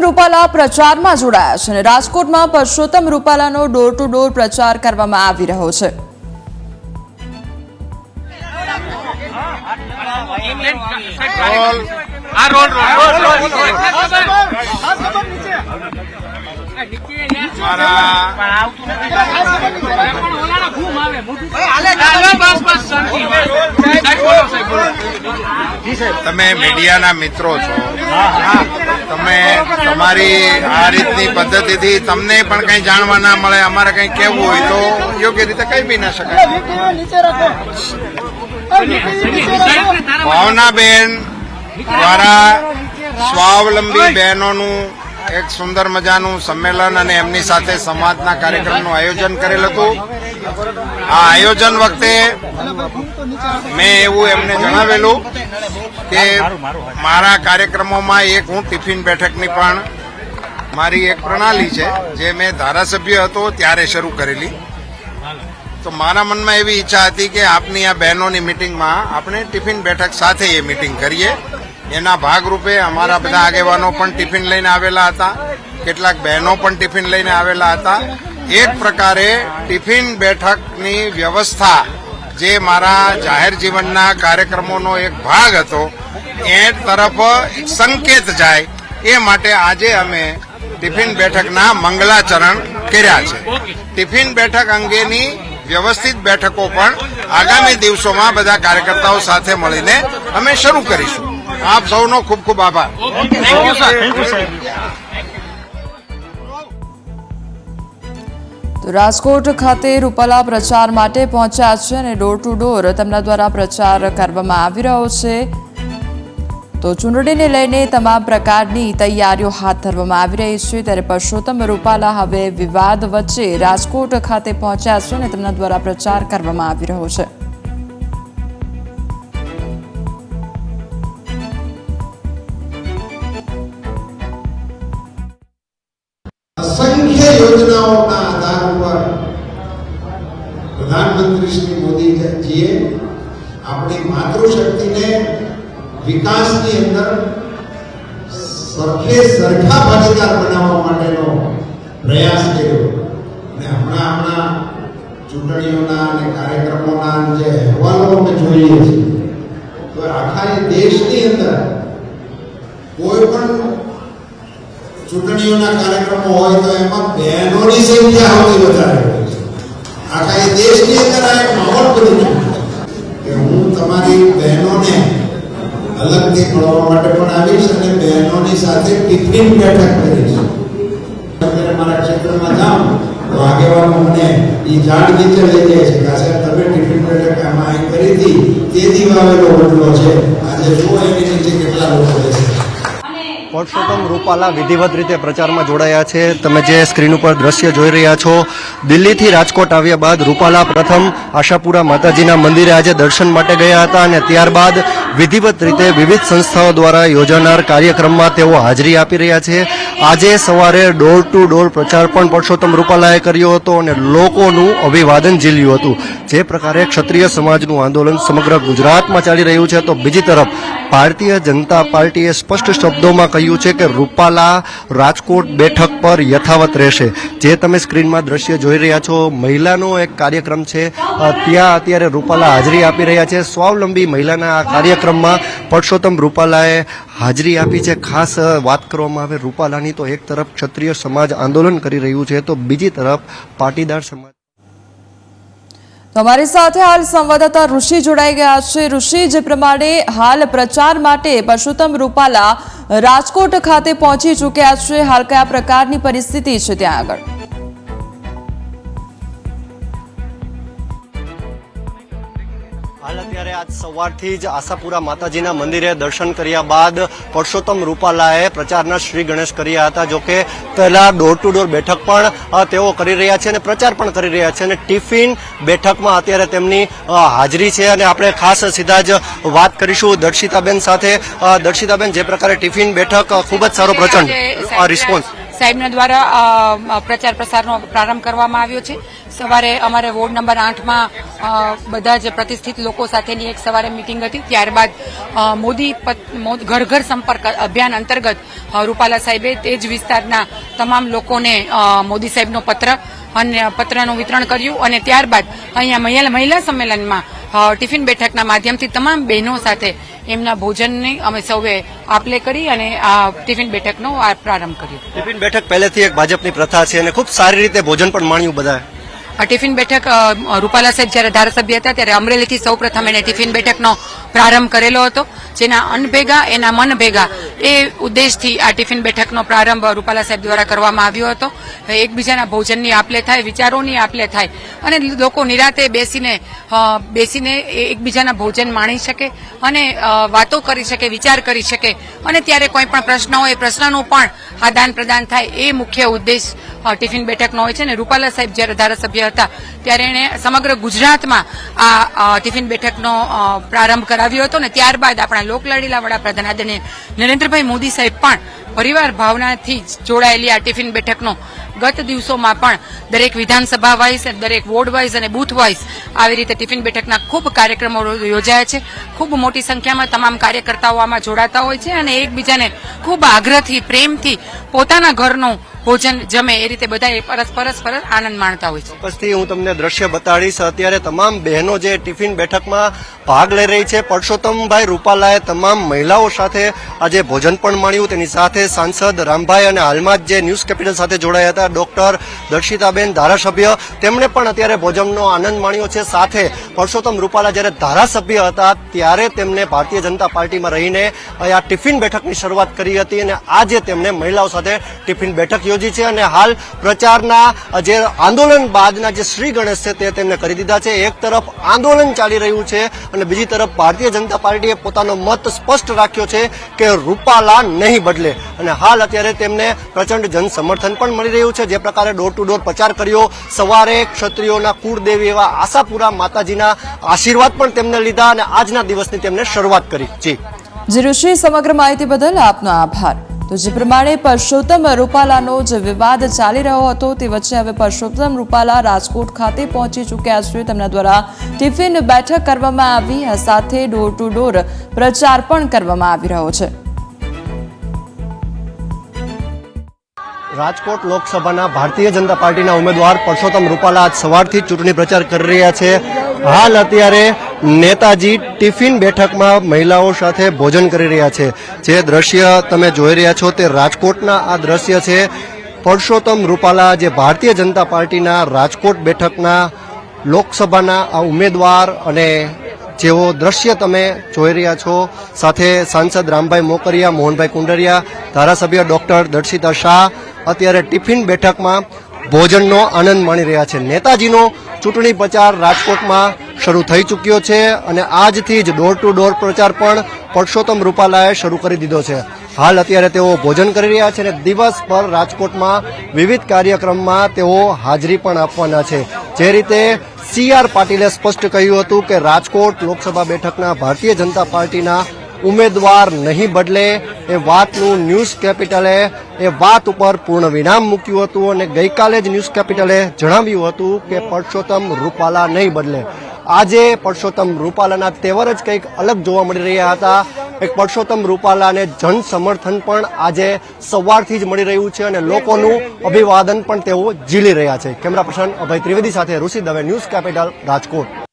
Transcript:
રૂપાલા પ્રચારમાં જોડાયા છે અને રાજકોટમાં પરસોત્તમ રૂપાલાનો ડોર ટુ ડોર પ્રચાર કરવામાં આવી રહ્યો છે. તમે મીડિયાના મિત્રો છો. તમે તમારી આ રીતની પદ્ધતિથી તમને પણ કઈ જાણવા ના મળે, અમારે કઈ કેવું હોય તો યોગ્ય રીતે કઈ બી ના શકાય. ભાવનાબેન દ્વારા સ્વાવલંબી બહેનોનું એક સુંદર મજાનું સંમેલન અને એમની સાથે સમાજના કાર્યક્રમનું આયોજન કરેલ હતું. આ આયોજન વખતે મેં એવું એમને જણાવેલું કે મારા કાર્યક્રમોમાં એક હું ટિફિન બેઠકની પણ મારી એક પ્રણાલી છે, જે મેં ધારાસભ્ય હતો ત્યારે શરૂ કરેલી. તો મારા મનમાં એવી ઈચ્છા હતી કે આપની આ બહેનોની મિટિંગમાં આપણે ટિફિન બેઠક સાથે એ મિટિંગ કરીએ. એના ભાગરૂપે અમારા બધા આગેવાનો પણ ટિફિન લઈને આવેલા હતા. કેટલાક બહેનો પણ ટિફિન લઈને આવેલા હતા. એક પ્રકારે ટિફિન બેઠકની વ્યવસ્થા જે મારા જાહેર જીવનના કાર્યક્રમોનો એક ભાગ હતો, એ તરફ સંકેત જાય, એ માટે આજે અમે ટિફિન બેઠકના મંગલાચરણ કર્યા છે. ટિફિન બેઠક અંગેની વ્યવસ્થિત બેઠકો પણ આગામી દિવસોમાં બધા કાર્યકર્તાઓ સાથે મળીને અમે શરૂ કરીશું. આપ સૌનો ખૂબ ખૂબ આભાર. તો રાજકોટ ખાતે રૂપાલા પ્રચાર માટે પહોંચ્યા છે અને ડોર ટુ ડોર તેમના દ્વારા પ્રચાર કરવામાં આવી રહ્યો છે. તો ચૂંટણીને લઈને તમામ પ્રકારની તૈયારીઓ હાથ ધરવામાં આવી રહી છે. ત્યારે પરસોત્તમ રૂપાલા હવે વિવાદ વચ્ચે રાજકોટ ખાતે પહોંચ્યા છે અને તેમના દ્વારા પ્રચાર કરવામાં આવી રહ્યો છે. વિકાસની અંદર સરખે સરખા ભાગીદાર બનાવવા માટેનો પ્રયાસ કર્યો. અને હમણાં હમણાં ચૂંટણીઓના અને કાર્યક્રમોના જે અહેવાલો અમે જોઈએ છીએ, તો આખા દેશની અંદર કોઈ પણ ચૂંટણીઓના કાર્યક્રમો હોય તો એમાં બહેનોની સંખ્યા સૌથી વધારે હોય આખા એ દેશની અંદર આ એક માહોલ બની ગયો. કે હું તમારી બહેનોને અલગથી મળવા માટે પણ આવીશ અને બહેનોની સાથે ટિફિન બેઠક કરીશ. અત્યારે મારા ક્ષેત્રમાં જાઉં તો આગેવાનો મને એ ઝાડ નીચે લઈ જાય છે કે સાહેબ તમે ટિફિન બેઠક આમાં કરી હતી. તે દી વાવેલો છે. આજે જુઓ એની નીચે કેટલા લોકો છે પરસોત્તમ રૂપાલા વિધિવત રીતે પ્રચારમાં જોડાયા છે. તમે જે સ્ક્રીન ઉપર દ્રશ્ય જોઈ રહ્યા છો, દિલ્હીથી રાજકોટ આવ્યા બાદ રૂપાલા પ્રથમ આશાપુરા માતાજીના મંદિરે આજે દર્શન માટે ગયા હતા અને ત્યારબાદ વિધિવત રીતે વિવિધ સંસ્થાઓ દ્વારા યોજાનાર કાર્યક્રમમાં તેઓ હાજરી આપી રહ્યા છે. આજે સવારે ડોર ટુ ડોર પ્રચાર પણ પરસોત્તમ રૂપાલાએ કર્યો હતો અને લોકોનું અભિવાદન ઝીલ્યું હતું. જે પ્રકારે ક્ષત્રિય સમાજનું આંદોલન સમગ્ર ગુજરાતમાં ચાલી રહ્યું છે, તો બીજી તરફ ભારતીય જનતા પાર્ટીએ સ્પષ્ટ શબ્દોમાં કહ્યું છે કે રૂપાલા રાજકોટ બેઠક પર યથાવત રહેશે. જે તમે સ્ક્રીનમાં દ્રશ્ય જોઈ રહ્યા છો, મહિલાનો એક કાર્યક્રમ છે. ત્યાં અત્યારે રૂપાલા હાજરી આપી રહ્યા છે. સ્વાવલંબી મહિલાના આ કાર્યક્રમમાં પરસોત્તમ રૂપાલાએ હાજરી આપી છે. ખાસ વાત કરવામાં આવે રૂપાલાની તો એક તરફ ક્ષત્રિય સમાજ આંદોલન કરી રહ્યું છે, તો બીજી તરફ પાટીદાર સમાજ તો અમારી સાથે હાલ સંવાદદાતા ઋષિ જોડાઈ ગયા છે. ઋષિ, જે પ્રમાણે હાલ પ્રચાર માટે પરસોત્તમ રૂપાલા રાજકોટ ખાતે પહોંચી ચૂક્યા છે. હાલ કયા પ્રકારની પરિસ્થિતિ છે ત્યાં આગળ? આજ સવારથી જ આશાપુરા માતાજીના મંદિરે દર્શન કર્યા બાદ પરસોત્તમ રૂપાલાએ પ્રચારના શ્રી ગણેશ કર્યા હતા. જોકે પહેલા ડોર ટુ ડોર બેઠક પણ તેઓ કરી રહ્યા છે અને પ્રચાર પણ કરી રહ્યા છે અને ટિફિન બેઠકમાં અત્યારે તેમની હાજરી છે. અને આપણે ખાસ સીધા જ વાત કરીશું દર્શિતાબેન સાથે. દર્શિતાબેન જે પ્રકારે ટિફિન બેઠક ખૂબ જ સારો પ્રચંડ રિસ્પોન્સ સાહેબના દ્વારા પ્રચાર પ્રસારનો પ્રારંભ કરવામાં આવ્યો છે. સવારે અમારે વોર્ડ નંબર આઠમાં બધા જ પ્રતિષ્ઠિત લોકો સાથેની એક સવારે મિટિંગ હતી. ત્યારબાદ મોદી ઘર ઘર સંપર્ક અભિયાન અંતર્ગત રૂપાલા સાહેબે તે જ વિસ્તારના તમામ લોકોને મોદી સાહેબનો પત્ર અને પત્રનું વિતરણ કર્યું અને ત્યારબાદ અહીંયા મહિલા સંમેલનમાં ટિફિન બેઠકના માધ્યમથી તમામ બહેનો સાથે એમના ભોજનની અમે સૌએ આપલે કરી અને આ ટિફિન બેઠકનો પ્રારંભ કર્યો. ટિફિન બેઠક પહેલેથી એક ભાજપની પ્રથા છે અને ખૂબ સારી રીતે ભોજન પણ માણ્યું બધા ટિફિન બેઠક રૂપાલા સાહેબ જ્યારે ધારાસભ્ય હતા ત્યારે અમરેલીથી સૌ પ્રથમ એને ટિફિન બેઠકનો પ્રારંભ કરેલો હતો. જેના અન્ન ભેગા એના મન ભેગા એ ઉદ્દેશથી આ ટિફિન બેઠકનો પ્રારંભ રૂપાલા સાહેબ દ્વારા કરવામાં આવ્યો હતો. એકબીજાના ભોજનની આપલે થાય, વિચારોની આપલે થાય અને લોકો નિરાતે બેસીને બેસીને એકબીજાના ભોજન માણી શકે અને વાતો કરી શકે, વિચાર કરી શકે. અને ત્યારે કોઈ પણ પ્રશ્ન હોય, પ્રશ્નનું પણ આદાન પ્રદાન થાય એ મુખ્ય ઉદ્દેશ ટિફિન બેઠકનો હોય છે ને રૂપાલા સાહેબ જ્યારે ધારાસભ્ય હતા, ત્યારે એણે સમગ્ર ગુજરાતમાં આ ટિફિન બેઠકનો પ્રારંભ કરાવ્યો હતો ને ત્યારબાદ આપણા લોકલાડીલા વડાપ્રધાન આદરણીય નરેન્દ્રભાઈ મોદી સાહેબ પણ પરિવાર ભાવનાથી જોડાયેલી આ ટિફિન બેઠકનો ગત દિવસોમાં પણ દરેક વિધાનસભા વાઇઝ દરેક વોર્ડ વાઇઝ અને બૂથ વાઇઝ આવી રીતે ટિફિન બેઠકના ખૂબ કાર્યક્રમો યોજાયા છે. ખૂબ મોટી સંખ્યામાં તમામ કાર્યકર્તાઓ આમાં જોડાતા હોય છે અને એકબીજાને ખૂબ આગ્રહથી, પ્રેમથી પોતાના ઘરનું ભોજન જમે એ રીતે બધા પરસ્પર પરસ્પર આનંદ માણતા હોય છે. ચોક્કસથી હું તમને દ્રશ્ય બતાડીશ. અત્યારે તમામ બહેનો જે ટિફિન બેઠકમાં ભાગ લઈ રહી છે. પરસોત્તમભાઈ રૂપાલાએ તમામ મહિલાઓ સાથે આજે ભોજન પણ માણ્યું તેની સાથે સાંસદ રામભાઈ અને હાલમાં જે ન્યૂઝ કેપિટલ સાથે જોડાયા હતા. ડોક્ટર દર્શિતાબેન ધારાસભ્ય. તેમણે પણ અત્યારે ભોજનનો આનંદ માણ્યો છે. સાથે પરસોત્તમ રૂપાલા જ્યારે ધારાસભ્ય હતા, ત્યારે તેમને ભારતીય જનતા પાર્ટીમાં રહીને આ ટિફિન બેઠકની શરૂઆત કરી હતી અને આજે તેમણે મહિલાઓ સાથે ટિફિન બેઠક યોજી છે અને હાલ પ્રચારના જે આંદોલન બાદના જે શ્રી ગણેશ છે તે તેમને કરી દીધા છે. એક તરફ આંદોલન ચાલી રહ્યું છે અને બીજી તરફ ભારતીય જનતા પાર્ટીએ પોતાનો મત સ્પષ્ટ રાખ્યો છે કે રૂપાલા નહીં બદલે. અને હાલ અત્યારે તેમને પ્રચંડ જન સમર્થન પણ મળી રહ્યું છે. જે પ્રકારે ડોર ટુ ડોર પ્રચાર કર્યો. સવારે ક્ષત્રિયોના કુળદેવી એવા આશાપુરા માતાજીના આશીર્વાદ પણ તેમને લીધા અને આજના દિવસની તેમને શરૂઆત કરી. જી. જીરુશ્રી સમગ્ર માહિતી બદલ આપનો આભાર. તો જે પ્રમાણે પરસોત્તમ રૂપાલાનો જે વિવાદ ચાલી રહ્યો હતો તે વચ્ચે હવે પરસોત્તમ રૂપાલા રાજકોટ ખાતે પહોંચી ચૂક્યા છે. તેમના દ્વારા ટિફિન બેઠક કરવામાં આવી સાથે ડોર ટુ ડોર પ્રચાર પણ કરવામાં આવી રહ્યો છે. રાજકોટ લોકસભાના ભારતીય જનતા પાર્ટીના ઉમેદવાર પરસોત્તમ રૂપાલા આજ સવારથી ચૂંટણી પ્રચાર કરી રહ્યા છે. હાલ અત્યારે નેતાજી ટિફિન બેઠકમાં મહિલાઓ સાથે ભોજન કરી રહ્યા છે. જે દ્રશ્ય તમે જોઈ રહ્યા છો તે રાજકોટના આ દ્રશ્ય છે. પરસોત્તમ રૂપાલા જે ભારતીય જનતા પાર્ટીના રાજકોટ બેઠકના લોકસભાના આ ઉમેદવાર અને જેવો દ્રશ્ય તમે જોઈ રહ્યા છો, સાથે સાંસદ રામભાઈ મોકરિયા, મોહનભાઈ કુંડરિયા, ધારાસભ્ય ડોક્ટર દર્શિતા શાહ, અત્યારે ટિફિન બેઠકમાં ભોજનનો આનંદ માણી રહ્યા છે. નેતાજીનો ચૂંટણી પ્રચાર રાજકોટમાં શરૂ થઈ ચૂક્યો છે અને આજથી જ ડોર ટુ ડોર પ્રચાર પણ પરસોત્તમ રૂપાલાએ શરૂ કરી દીધો છે. હાલ અત્યારે તેઓ ભોજન કરી રહ્યા છે અને દિવસભર રાજકોટમાં વિવિધ કાર્યક્રમમાં તેઓ હાજરી પણ આપવાના છે. જે રીતે સી આર પાટીલે સ્પષ્ટ કહ્યું હતું કે રાજકોટ લોકસભા બેઠકના ભારતીય જનતા પાર્ટીના ઉમેદવાર નહીં બદલે એ વાતનું ન્યૂઝ કેપિટલે એ વાત ઉપર પૂર્ણ વિરામ મૂક્યું હતું અને ગઈકાલે જ ન્યૂઝ કેપિટલે જણાવ્યું હતું કે પરસોત્તમ રૂપાલા નહીં બદલે. આજે પરસોત્તમ રૂપાલાના તેવર જ કંઈક અલગ જોવા મળી રહ્યા હતા. એક પરસોત્તમ રૂપાલાને જન સમર્થન પણ આજે સવારથી જ મળી રહ્યું છે અને લોકોનું અભિવાદન પણ તેઓ ઝીલી રહ્યા છે. કેમેરા પર્સન અભય ત્રિવેદી સાથે ઋષિ દવે ન્યૂઝ કેપિટલ રાજકોટ.